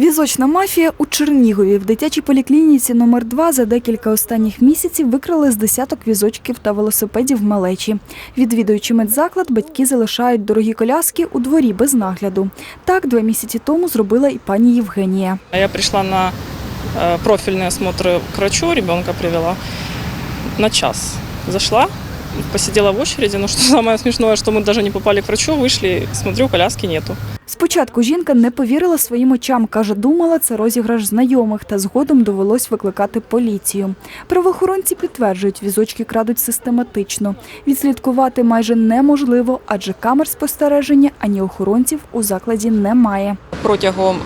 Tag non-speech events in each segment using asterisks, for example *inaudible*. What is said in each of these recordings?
Візочна мафія у Чернігові в дитячій поліклініці номер 2 за декілька останніх місяців викрали з десяток візочків та велосипедів малечі. Відвідуючи медзаклад, батьки залишають дорогі коляски у дворі без нагляду. Так два місяці тому зробила і пані Євгенія. Я пришла на э, профильный осмотр к врачу, ребенка привела на час. Зашла, посидела в очереди, но что *laughs* самое смешное, что мы даже не попали к врачу, вышли, смотрю, коляски нету. Спочатку жінка не повірила своїм очам. Каже, думала, це розіграш знайомих, та згодом довелось викликати поліцію. Правоохоронці підтверджують, візочки крадуть систематично. Відслідкувати майже неможливо, адже камер спостереження ані охоронців у закладі немає. Протягом е,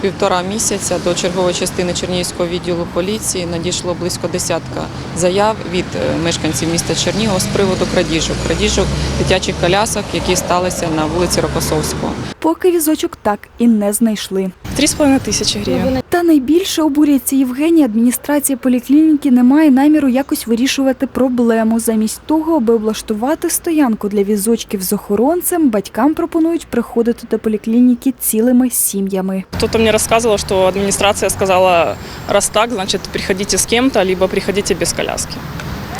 півтора місяця до чергової частини Чернігівського відділу поліції надійшло близько десятка заяв від е, мешканців міста Чернігова з приводу крадіжок, крадіжок дитячих колясок, які сталися на вулиці Рокосовського Поки візочок так і не знайшли. Три с половиной тысячи гривен. Та найбільше обурюється Євгенія. Адміністрація поліклініки не має наміру якось вирішувати проблему. Замість того, аби облаштувати стоянку для візочків з охоронцем, батькам пропонують приходити до поліклініки цілими сім'ями. Кто-то мне рассказывал, что администрация сказала, раз так, значит, приходите с кем-то, либо приходите без коляски.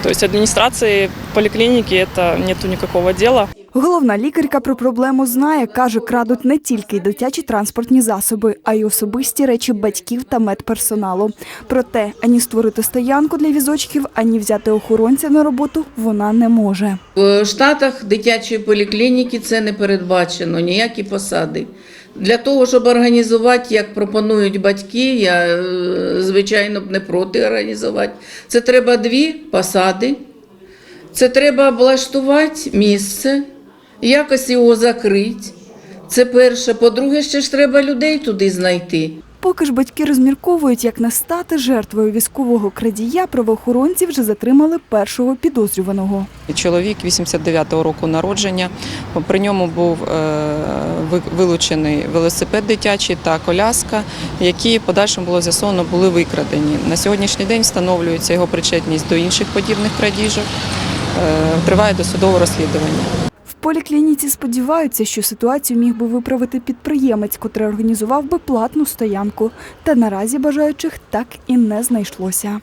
То есть администрации поликлиники это нету никакого дела. Головна лікарка про проблему знає. Каже, крадуть не тільки дитячі транспортні засоби, а й особисті речі батьків та медперсоналу. Проте ані створити стоянку для візочків, ані взяти охоронця на роботу вона не може. В штатах дитячої поліклініки це не передбачено, ніякі посади. Для того, щоб організувати, як пропонують батьки, я, е, звичайно, б не проти організувати. Це треба дві посади, це треба облаштувати місце, якось його закрити. Це перше. По-друге, ще ж треба людей туди знайти. Поки ж батьки розмірковують, як не стати жертвою військового крадія, правоохоронці вже затримали першого підозрюваного. Чоловік 89-го року народження. При ньому був е, вилучений велосипед дитячий та коляска, які в подальшому було з'ясовано були викрадені. На сьогоднішній день встановлюється його причетність до інших подібних крадіжок. Е, Триває досудове розслідування. Поліклініці сподіваються, що ситуацію міг би виправити підприємець, котрий організував би платну стоянку. Та наразі бажаючих так і не знайшлося.